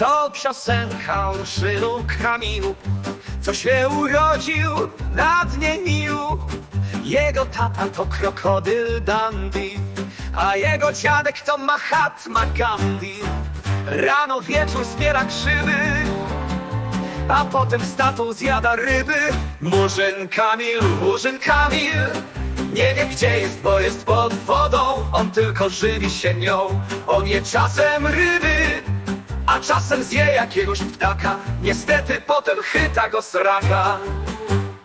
To piosenka o szynu Kamilu, co się urodził na dnie Nilu. Jego tata to krokodyl Dandy, a jego dziadek to Mahatma Gandhi. Rano wieczór zbiera grzyby, a potem statą zjada ryby. Murzyn Kamil, Murzyn Kamil, nie wie gdzie jest, bo jest pod wodą. On tylko żywi się nią, on je czasem ryby, czasem zje jakiegoś ptaka. Niestety potem chyta go sraka.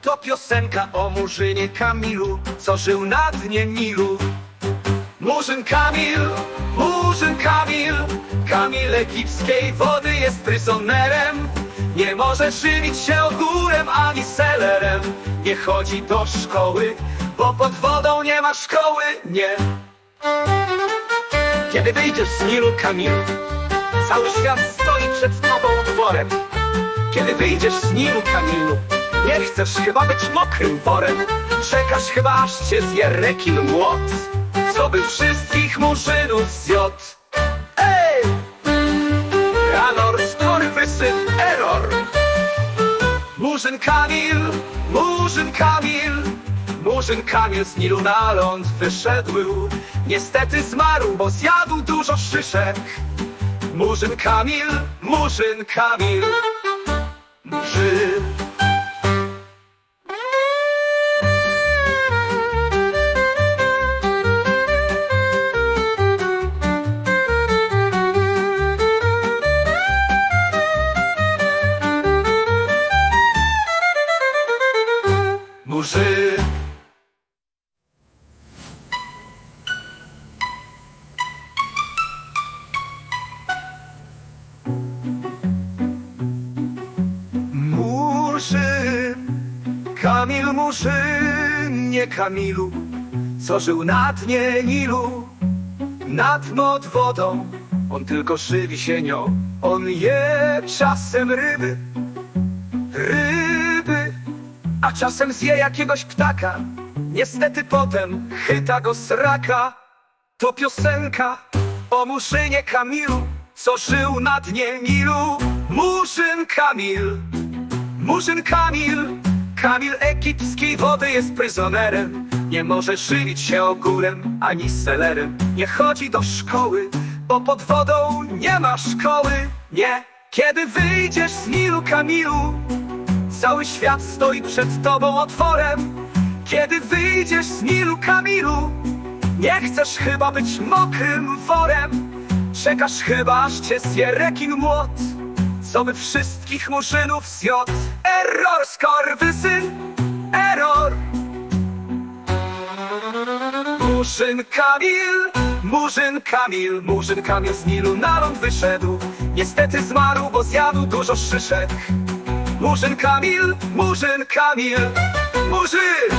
To piosenka o Murzynie Kamilu, co żył na dnie Nilu. Murzyn Kamil, Murzyn Kamil Kamil egipskiej wody jest pryzonerem Nie może żywić się ogórem ani selerem Nie chodzi do szkoły, bo pod wodą nie ma szkoły, nie Kiedy wyjdziesz z Nilu Kamilu Cały świat stoi przed tobą dworem Kiedy wyjdziesz z Nilu Kamilu Nie chcesz chyba być mokrym worem. Czekasz chyba aż cię zje rekin młot Co by wszystkich murzynów zjadł Ej! Ranor, skurwysyn, error. Murzyn Kamil, Murzyn Kamil Murzyn Kamil z Nilu na ląd wyszedł. Niestety zmarł, bo zjadł dużo szyszek Murzyn Kamil, Murzyn Kamil. Murzyn Murzyn, Kamil Murzyn, nie Kamilu, co żył na dnie Nilu, nad mod wodą, on tylko żywi się nią, on je czasem ryby, ryby, a czasem zje jakiegoś ptaka, niestety potem chyta go sraka, to piosenka o Murzynie Kamilu, co żył na dnie Nilu, Murzyn Kamil. Murzyn Kamil, Kamil egipskiej wody jest pryzonerem. Nie może żywić się ogórem ani selerem. Nie chodzi do szkoły, bo pod wodą nie ma szkoły. Nie, kiedy wyjdziesz z Nilu Kamilu Cały świat stoi przed tobą otworem. Kiedy wyjdziesz z Nilu Kamilu Nie chcesz chyba być mokrym worem. Czekasz chyba aż cię zje rekin młot co by wszystkich murzynów zjadł Error, skorwysyn, error. Murzyn Kamil, Murzyn Kamil Murzyn Kamil z Nilu na ląd wyszedł. Niestety zmarł, bo zjadł dużo szyszek. Murzyn Kamil, Murzyn Kamil Murzyn